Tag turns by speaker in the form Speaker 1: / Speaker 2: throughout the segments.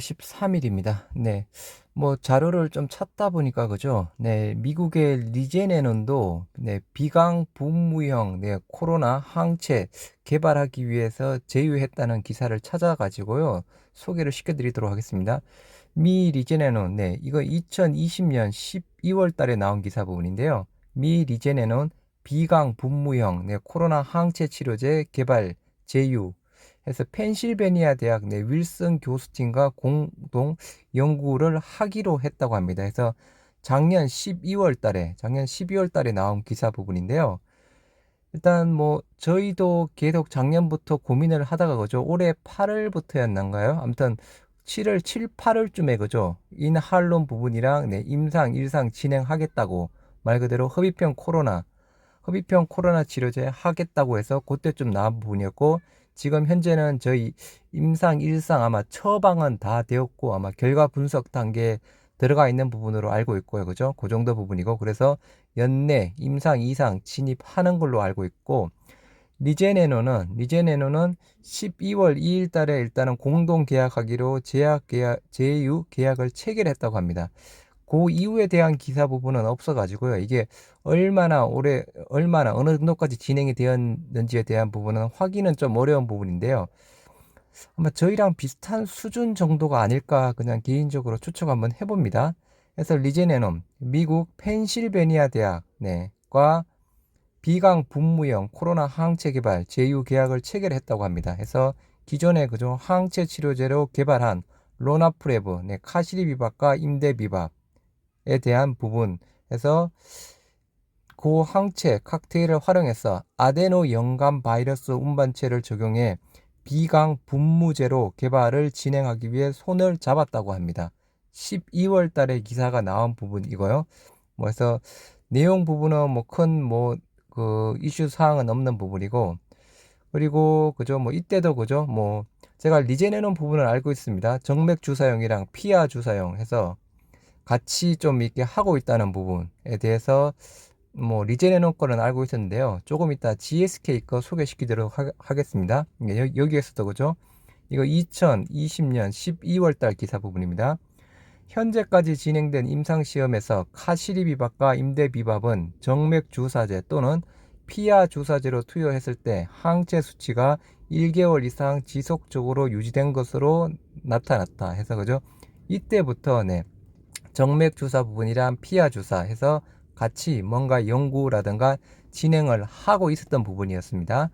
Speaker 1: 13일입니다. 네. 뭐 자료를 좀 찾다 보니까 그죠? 네, 미국의 리제네논도 네, 비강 분무형 네, 코로나 항체 개발하기 위해서 제휴했다는 기사를 찾아 가지고요. 소개를 시켜 드리도록 하겠습니다. 미 리제네논, 네, 이거 2020년 12월 달에 나온 기사 부분인데요. 미 리제네논 비강 분무형 네, 코로나 항체 치료제 개발 제휴 해서 펜실베니아 대학 내 윌슨 교수팀과 공동 연구를 하기로 했다고 합니다. 그래서 작년 12월 달에 작년 12월 달에 나온 기사 부분인데요. 일단 뭐 저희도 계속 작년부터 고민을 하다가 그죠. 올해 8월부터였나가요? 아무튼 7월 7, 8월쯤에 그죠. 인할론 부분이랑 네, 임상 일상 진행하겠다고 말 그대로 허비병 코로나 허비병 코로나 치료제 하겠다고 해서 그때좀 나온 부분이었고 지금 현재는 저희 임상 일상 아마 처방은 다 되었고 아마 결과 분석 단계에 들어가 있는 부분으로 알고 있고요. 그죠? 그 정도 부분이고 그래서 연내 임상 이상 진입하는 걸로 알고 있고 리제네노는 리제네노는 12월 2일 달에 일단은 공동 계약하기로 제약 계약 제휴 계약을 체결했다고 합니다. 그 이후에 대한 기사 부분은 없어가지고요. 이게 얼마나 오래, 얼마나 어느 정도까지 진행이 되었는지에 대한 부분은 확인은 좀 어려운 부분인데요. 아마 저희랑 비슷한 수준 정도가 아닐까 그냥 개인적으로 추측 한번 해봅니다. 그래서 리제네놈 미국 펜실베니아 대학 과 비강 분무형 코로나 항체 개발 제휴 계약을 체결했다고 합니다. 해서 기존에 그죠 항체 치료제로 개발한 로나프레브, 네, 카시리비박과 임대비박 에 대한 부분에서 고 항체 칵테일을 활용해서 아데노 영감 바이러스 운반체를 적용해 비강 분무제로 개발을 진행하기 위해 손을 잡았다고 합니다. 12월 달에 기사가 나온 부분 이고요. 뭐 해서 내용 부분은 뭐 큰 뭐 그 이슈 사항은 없는 부분이고 그리고 그죠 뭐 이때도 그죠 뭐 제가 리제네논 부분을 알고 있습니다. 정맥 주사용이랑 피아 주사용 해서 같이 좀 이렇게 하고 있다는 부분에 대해서 뭐 리제네논 거는 알고 있었는데요. 조금 이따 GSK 거 소개시키도록 하, 겠습니다 여기 에서도 그죠? 이거 2020년 12월 달 기사 부분입니다. 현재까지 진행된 임상시험에서 카시리비밥과 임대비밥은 정맥 주사제 또는 피아 주사제로 투여했을 때 항체 수치가 1개월 이상 지속적으로 유지된 것으로 나타났다 해서 그죠? 이때부터 네, 정맥 주사 부분이랑 피하 주사 해서 같이 뭔가 연구라든가 진행을 하고 있었던 부분이었습니다.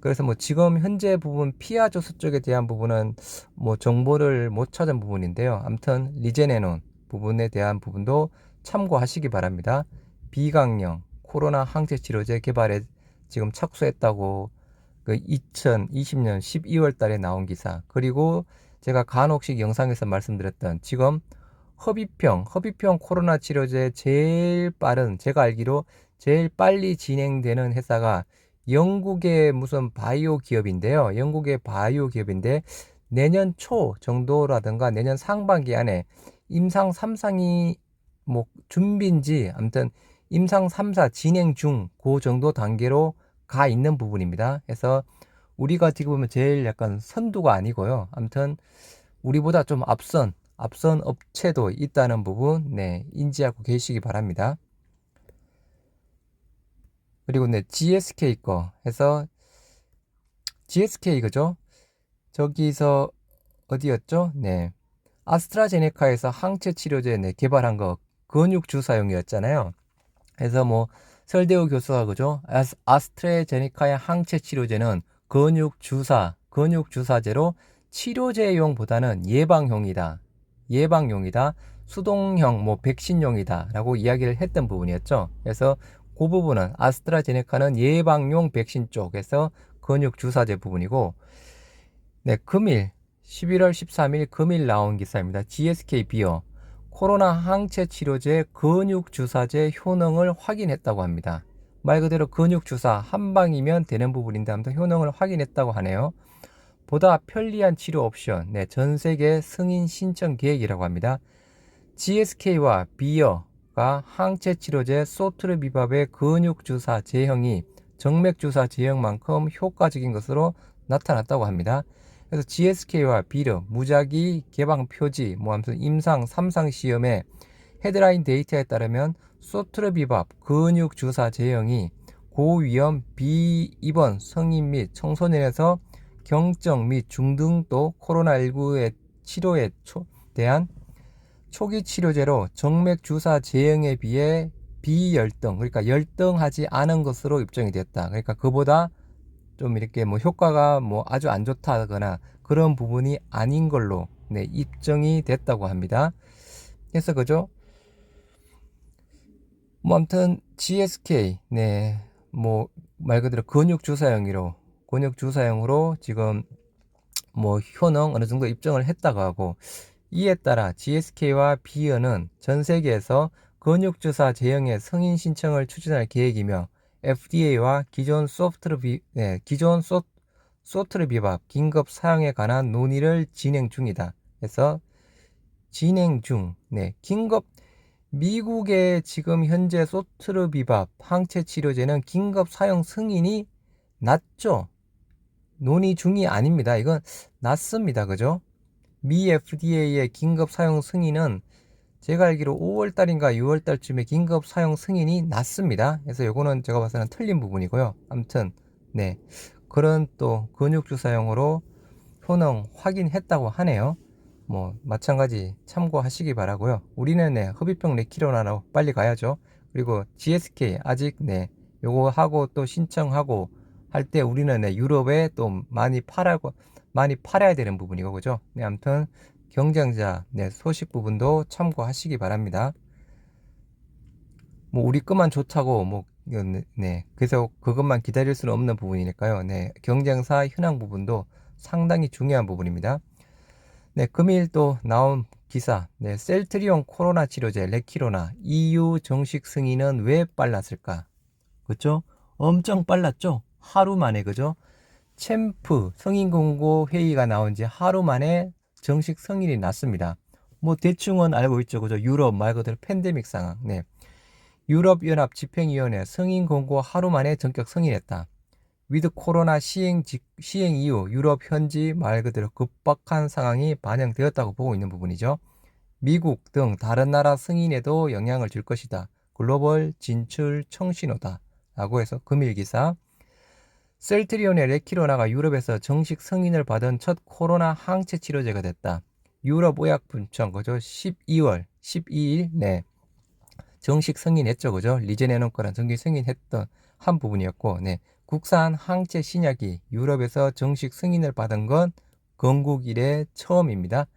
Speaker 1: 그래서 뭐 지금 현재 부분 피하 조수 쪽에 대한 부분은 뭐 정보를 못 찾은 부분인데요. 아무튼 리제네논 부분에 대한 부분도 참고하시기 바랍니다. 비강령 코로나 항체 치료제 개발에 지금 착수했다고 그 2020년 12월 달에 나온 기사 그리고 제가 간혹식 영상에서 말씀드렸던 지금 허비평, 허비평 코로나 치료제 제일 빠른, 제가 알기로 제일 빨리 진행되는 회사가 영국의 무슨 바이오 기업인데요. 영국의 바이오 기업인데 내년 초 정도라든가 내년 상반기 안에 임상 3상이 뭐 준비인지 아무튼 임상 3사 진행 중 그 정도 단계로 가 있는 부분입니다. 그래서 우리가 지금 보면 제일 약간 선두가 아니고요. 아무튼 우리보다 좀 앞선 앞선 업체도 있다는 부분 네, 인지하고 계시기 바랍니다. 그리고 네, GSK 거 해서 GSK 그죠? 저기서 어디였죠? 네. 아스트라제네카에서 항체 치료제 네, 개발한 거 근육 주사용이었잖아요. 그래서 뭐 설대우 교수가 그죠? 아스, 아스트라제네카의 항체 치료제는 근육 주사, 근육 주사제로 치료제용보다는 예방용이다. 예방용이다, 수동형, 뭐 백신용이다 라고 이야기를 했던 부분이었죠. 그래서 그 부분은 아스트라제네카는 예방용 백신 쪽에서 근육 주사제 부분이고, 네, 금일 11월 13일 금일 나온 기사입니다. GSK 비어 코로나 항체 치료제 근육 주사제 효능을 확인했다고 합니다. 말 그대로 근육 주사 한 방이면 되는 부분인데 아무튼 효능을 확인했다고 하네요. 보다 편리한 치료 옵션, 네, 전 세계 승인 신청 계획이라고 합니다. GSK와 비어가 항체 치료제 소트르비밥의 근육 주사 제형이 정맥 주사 제형만큼 효과적인 것으로 나타났다고 합니다. 그래서 GSK와 비르 무작위 개방 표지 뭐 아무튼 임상 3상 시험에 헤드라인 데이터에 따르면 소트르비밥 근육 주사 제형이 고위험 비입원 성인 및 청소년에서 경증 및 중등도 코로나19의 치료에 초, 대한 초기 치료제로 정맥 주사 제형에 비해 비열등 그러니까 열등하지 않은 것으로 입증이 됐다. 그러니까 그보다 좀 이렇게 뭐 효과가 뭐 아주 안 좋다거나 그런 부분이 아닌 걸로 네, 입증이 됐다고 합니다. 그래서 그죠? 뭐 아무튼 GSK 네, 뭐 말 그대로 근육 주사형으로 근육 주사형으로 지금 뭐 효능 어느 정도 입증을 했다고 하고 이에 따라 GSK와 비어는 전 세계에서 근육 주사 제형의 승인 신청을 추진할 계획이며 FDA와 기존 소프트를 비, 네, 기존 소, 소트를 비밥 긴급 사용에 관한 논의를 진행 중이다. 그래서 진행 중, 네, 긴급 미국의 지금 현재 소트르 비밥 항체 치료제는 긴급 사용 승인이 낮죠. 논의 중이 아닙니다. 이건 낮습니다. 그죠? 미 FDA의 긴급 사용 승인은 제가 알기로 5월 달인가 6월 달쯤에 긴급 사용 승인이 났습니다. 그래서 요거는 제가 봐서는 틀린 부분이고요. 아무튼 네. 그런 또 근육 주사용으로 효능 확인했다고 하네요. 뭐 마찬가지 참고하시기 바라고요. 우리는 네, 흡입형 레키로나로 빨리 가야죠. 그리고 GSK 아직 네 요거 하고 또 신청하고 할 때 우리는 네, 유럽에 또 많이 팔아고 많이 팔아야 되는 부분이고 그죠? 네, 아무튼 경쟁자 네, 소식 부분도 참고하시기 바랍니다. 뭐 우리 것만 좋다고 뭐 네, 그래서 그것만 기다릴 수는 없는 부분이니까요. 네, 경쟁사 현황 부분도 상당히 중요한 부분입니다. 네, 금일 또 나온 기사, 네, 셀트리온 코로나 치료제 레키로나 EU 정식 승인은 왜 빨랐을까? 그죠? 엄청 빨랐죠? 하루 만에, 그죠? 챔프 성인 공고 회의가 나온 지 하루 만에 정식 승인이 났습니다. 뭐 대충은 알고 있죠. 그죠? 유럽 말 그대로 팬데믹 상황. 네. 유럽 연합 집행위원회 승인 공고 하루 만에 전격 승인했다. 위드 코로나 시행, 시행 이후 유럽 현지 말 그대로 급박한 상황이 반영되었다고 보고 있는 부분이죠. 미국 등 다른 나라 승인에도 영향을 줄 것이다. 글로벌 진출 청신호다. 라고 해서 금일 기사. 셀트리온의 레키로나가 유럽에서 정식 승인을 받은 첫 코로나 항체 치료제가 됐다. 유럽 의약분청 그죠? 12월 12일 네 정식 승인했죠 그죠? 리제네논 거랑 정식 승인했던 한 부분이었고 네 국산 항체 신약이 유럽에서 정식 승인을 받은 건 건국 이래 처음입니다.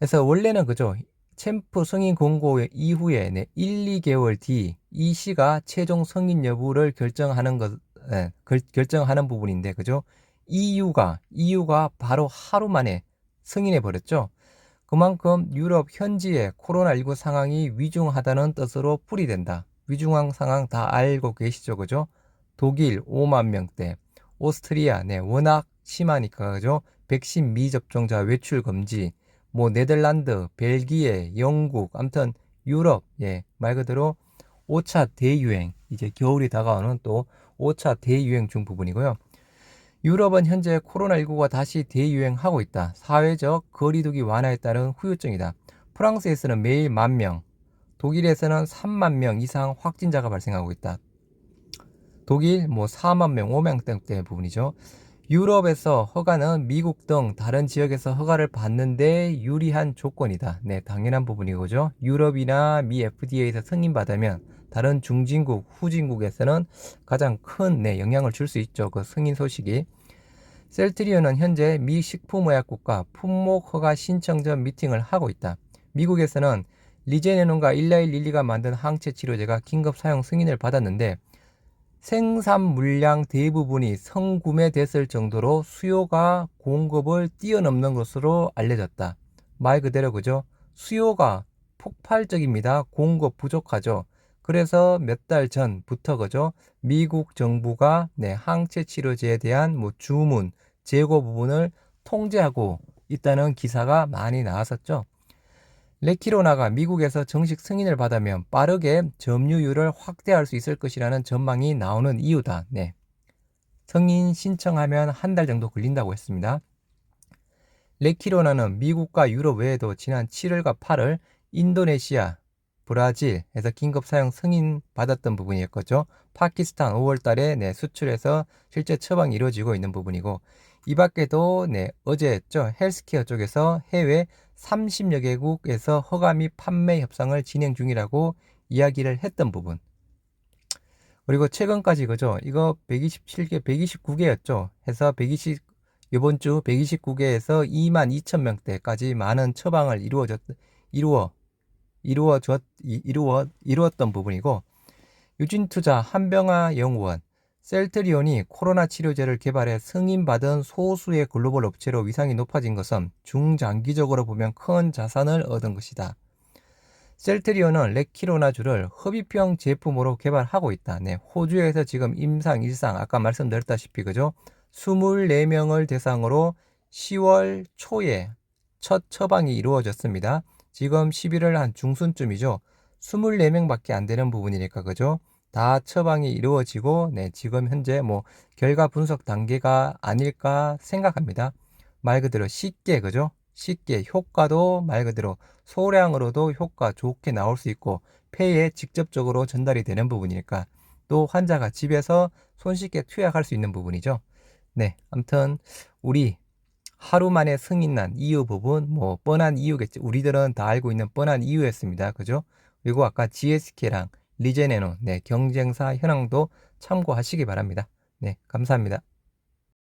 Speaker 1: 그래서 원래는 그죠. 챔프 승인 공고 이후에 네, 1, 2개월 뒤이 시가 최종 승인 여부를 결정하는 것, 네, 결정하는 부분인데 그죠? EU가 EU가 바로 하루 만에 승인해 버렸죠. 그만큼 유럽 현지의 코로나19 상황이 위중하다는 뜻으로 풀이된다. 위중한 상황 다 알고 계시죠, 그죠? 독일 5만 명대, 오스트리아 네 워낙 심하니까 그죠? 백신 미접종자 외출 금지, 뭐 네덜란드, 벨기에, 영국, 암튼 유럽 예말 그대로 5차 대유행 이제 겨울이 다가오는 또 5차 대유행 중 부분이고요. 유럽은 현재 코로나19가 다시 대유행하고 있다. 사회적 거리두기 완화에 따른 후유증이다. 프랑스에서는 매일 만 명, 독일에서는 3만 명 이상 확진자가 발생하고 있다. 독일 뭐 4만 명, 5만 명대 부분이죠. 유럽에서 허가는 미국 등 다른 지역에서 허가를 받는데 유리한 조건이다. 네, 당연한 부분이고죠. 유럽이나 미 FDA에서 승인받으면 다른 중진국, 후진국에서는 가장 큰 네, 영향을 줄 수 있죠. 그 승인 소식이. 셀트리온은 현재 미 식품의약국과 품목 허가 신청 전 미팅을 하고 있다. 미국에서는 리제네논과 일라일릴리가 만든 항체 치료제가 긴급 사용 승인을 받았는데 생산 물량 대부분이 성구매됐을 정도로 수요가 공급을 뛰어넘는 것으로 알려졌다. 말 그대로 그죠? 수요가 폭발적입니다. 공급 부족하죠. 그래서 몇 달 전부터 그죠? 미국 정부가 네, 항체 치료제에 대한 뭐 주문, 재고 부분을 통제하고 있다는 기사가 많이 나왔었죠. 레키로나가 미국에서 정식 승인을 받으면 빠르게 점유율을 확대할 수 있을 것이라는 전망이 나오는 이유다. 네. 승인 신청하면 한 달 정도 걸린다고 했습니다. 레키로나는 미국과 유럽 외에도 지난 7월과 8월 인도네시아, 브라질에서 긴급 사용 승인 받았던 부분이었죠. 파키스탄 5월 달에 네, 수출해서 실제 처방이 이루어지고 있는 부분이고 이 밖에도 네, 어제였죠. 헬스케어 쪽에서 해외 30여 개국에서 허가 및 판매 협상을 진행 중이라고 이야기를 했던 부분. 그리고 최근까지 그죠? 이거 127개, 129개였죠. 해서 120 이번 주 129개에서 2만 2천 명대까지 많은 처방을 이루어졌 이루어 이루어졌 이루어 이루었던 부분이고 유진 투자 한병화 연구원 셀트리온이 코로나 치료제를 개발해 승인받은 소수의 글로벌 업체로 위상이 높아진 것은 중장기적으로 보면 큰 자산을 얻은 것이다. 셀트리온은 레키로나주를 흡입형 제품으로 개발하고 있다. 네, 호주에서 지금 임상 일상 아까 말씀드렸다시피 그죠? 24명을 대상으로 10월 초에 첫 처방이 이루어졌습니다. 지금 11월 한 중순쯤이죠. 24명밖에 안 되는 부분이니까 그죠? 다 처방이 이루어지고 네, 지금 현재 뭐 결과 분석 단계가 아닐까 생각합니다. 말 그대로 쉽게 그죠? 쉽게 효과도 말 그대로 소량으로도 효과 좋게 나올 수 있고 폐에 직접적으로 전달이 되는 부분이니까 또 환자가 집에서 손쉽게 투약할 수 있는 부분이죠. 네, 아무튼 우리 하루 만에 승인 난 이유 부분 뭐 뻔한 이유겠죠. 우리들은 다 알고 있는 뻔한 이유였습니다. 그죠? 그리고 아까 GSK랑 리제네논 네, 경쟁사 현황도 참고하시기 바랍니다. 네, 감사합니다.